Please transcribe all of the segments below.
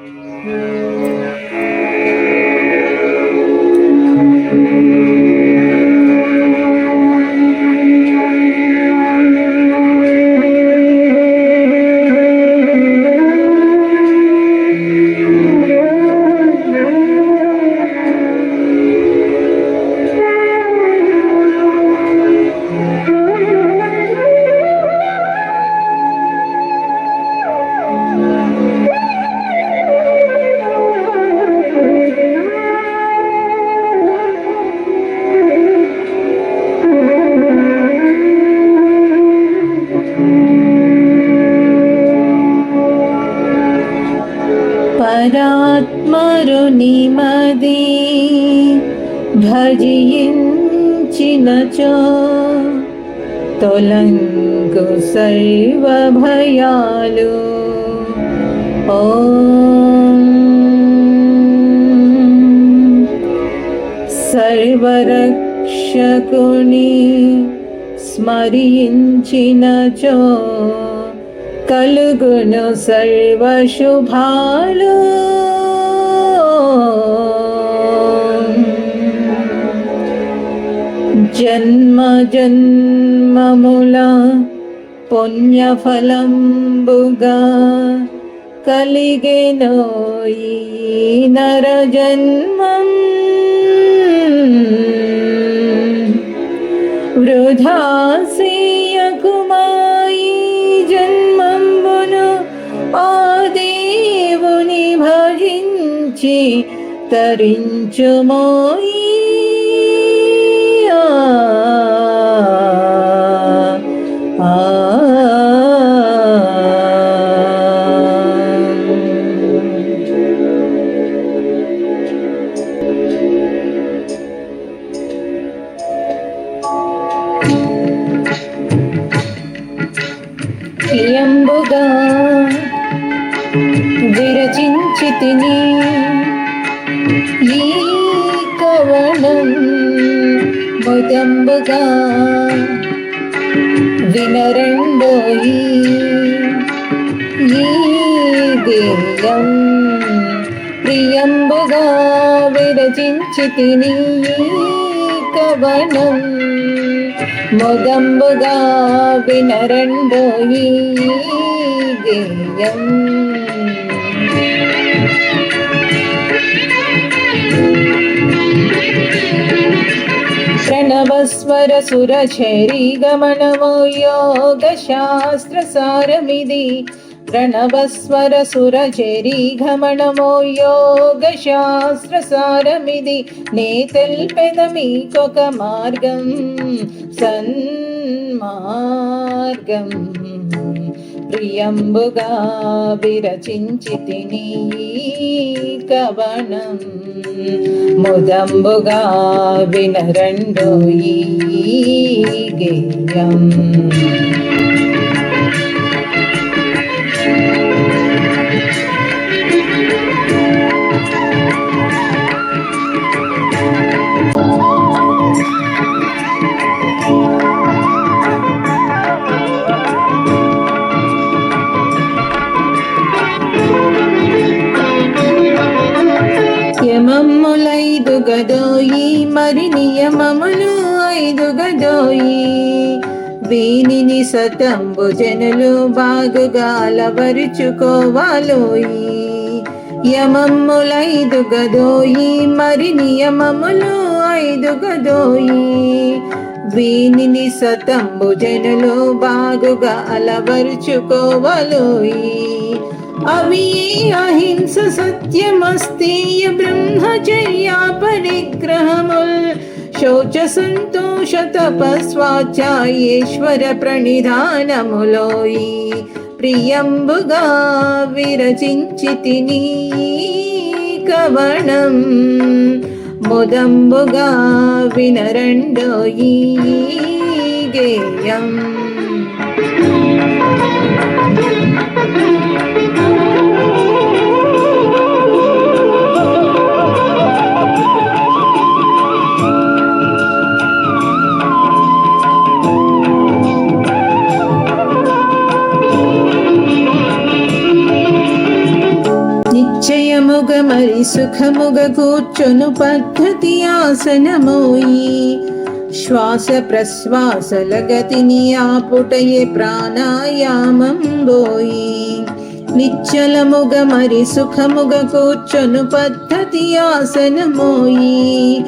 Música लङ्क सर्व भयालु ॐ सर्वरक्षकुणि स्मरिञ्चिन च कलुगुणु सर्वशुभालु। జన్మ జన్మముల పుణ్యఫలంబుగా కలిగెనో ఈ నర జన్మం. జన్మంబును ఆ దేవుని భజించి తరించుమోయి విరచించి తిని ఈ కవనం ముదంబుగా వినరండోయి ఈ గేయం ప్రియంబుగా విరచించి తిని ఈ కవనం ముదంబుగా వినరండోయి గేయం ప్రణవస్వర గమనమో యోగ శాస్త్ర సారమిది ప్రణవస్వర గమనమో యోగ శాస్త్ర సారమిది నే తెల్పెద మీకొక మార్గం సన్మార్గం ప్రియంబుగా విరచించి తిని కవనం. ముదంబుగా వినరండు ఈ గేయం. యమమ్ములైదు గదోయి మరి నియమములు ఐదు గదోయి వీనిని సతంబు జనులు బాగుగా అలవరుచుకోవాలోయి. యమమ్ములైదు గదోయి మరి నియమములు ఐదు గదోయి వీనిని సతంబు జనులు బాగుగా అలవరుచుకోవాలోయి. అవి అహింస సత్యమస్తేయ బ్రహ్మచర్య పరిగ్రహముల్. శౌచ సంతోష తపస్వాచాయేశ్వర ప్రణిధానములోయి ప్రియంబుగా విరచించితిని కవణం. ముదంబుగా వినరండోయి గేయం. మరి సుఖముగ కూర్చొను పద్ధతి ఆసనమోయి. శ్వాస ప్రశ్వాసల గతిని ఆపుటయే ప్రాణాయామం బోయి నిచ్చలముగ మరి సుఖముగ కూర్చొను పద్ధతి ఆసనమోయి.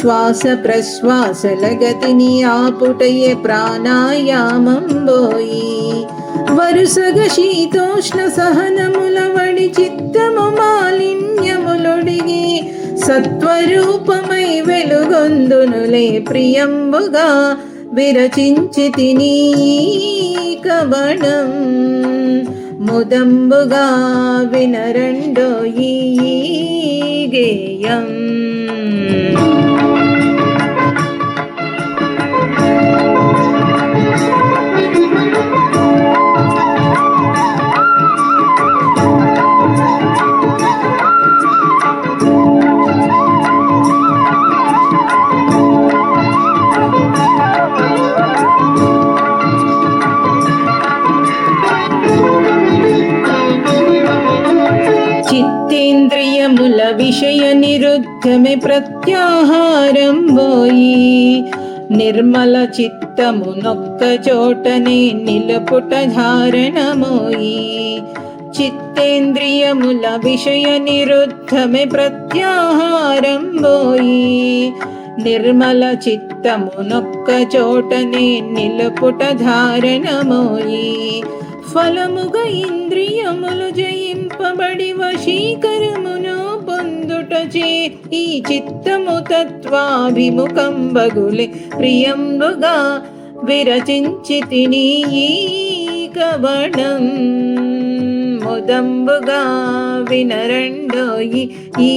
శ్వాస ప్రశ్వాసల గతిని ఆపుటయే ప్రాణాయామం బోయి వరుసగ శీతోష్ణ సహనముల వడి చిత్తము సత్వరూపమై వెలుగొందునులే ప్రియంబుగా విరచించి తిని కవణం ముదంబుగా వినరండో ఈ గేయం. దుఃఖమే ప్రత్యాహారం పోయి నిర్మల చిత్తము నొక్క చోటనే నిలపుట ధారణమోయి. చిత్తేంద్రియముల విషయ నిరుద్ధమే ప్రత్యాహారం పోయి నిర్మల చిత్తము నొక్క చోటనే నిలపుట ధారణమోయి. ఫలముగ ఇంద్రియములు జయింపబడి వశీకరము పొందుటచే ఈ చిత్తము తత్వాభిముఖం బగులే. ప్రియంబుగా విరచించి తిని కవణం ముదంబుగా వినరండోయి ఈ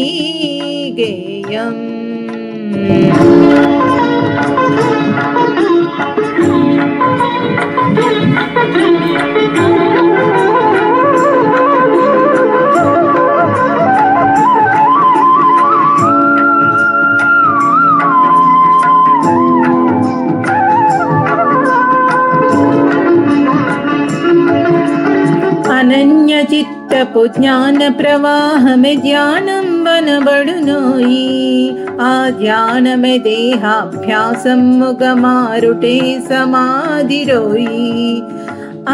గేయం. प्रवाह मे ध्यानं बनबडुयि आ ध्यान मे देहाभ्यासंगमरुटे समाधिरोयि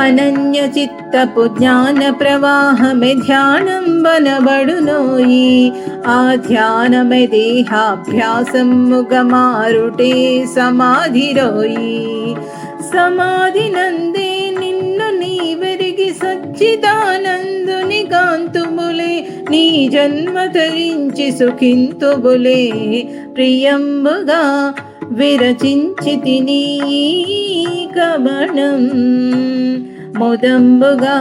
अनन्यचित्तपु ज्ञानप्रवाह मे ध्यानं बनबडु नोयि आ ध्यान मे देहाभ्यासंगमरुटे समाधिरोयि समाधि नन्दे చిదానందుని కాంతుములే నీ జన్మ ధరించి సుఖింతుబులే ప్రియంబుగా విరచించి తిని కవణం ముదంబుగా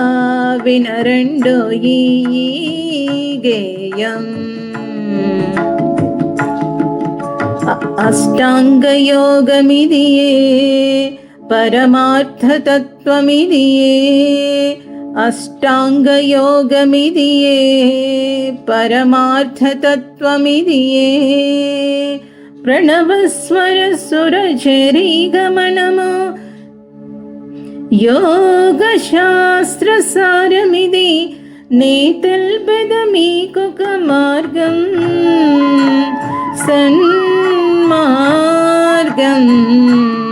ఈ గేయం. అష్టాంగయోగమిదియే పరమార్థతత్వమిదియే. अष्टाङ्गयोगमिति ये परमार्थतत्त्वमिति ये प्रणवस्वरसुरचरिगमनमो योगशास्त्रसारमिति नेतल्पदमीकुकमार्गम् सन्मार्गम्। मार्गम्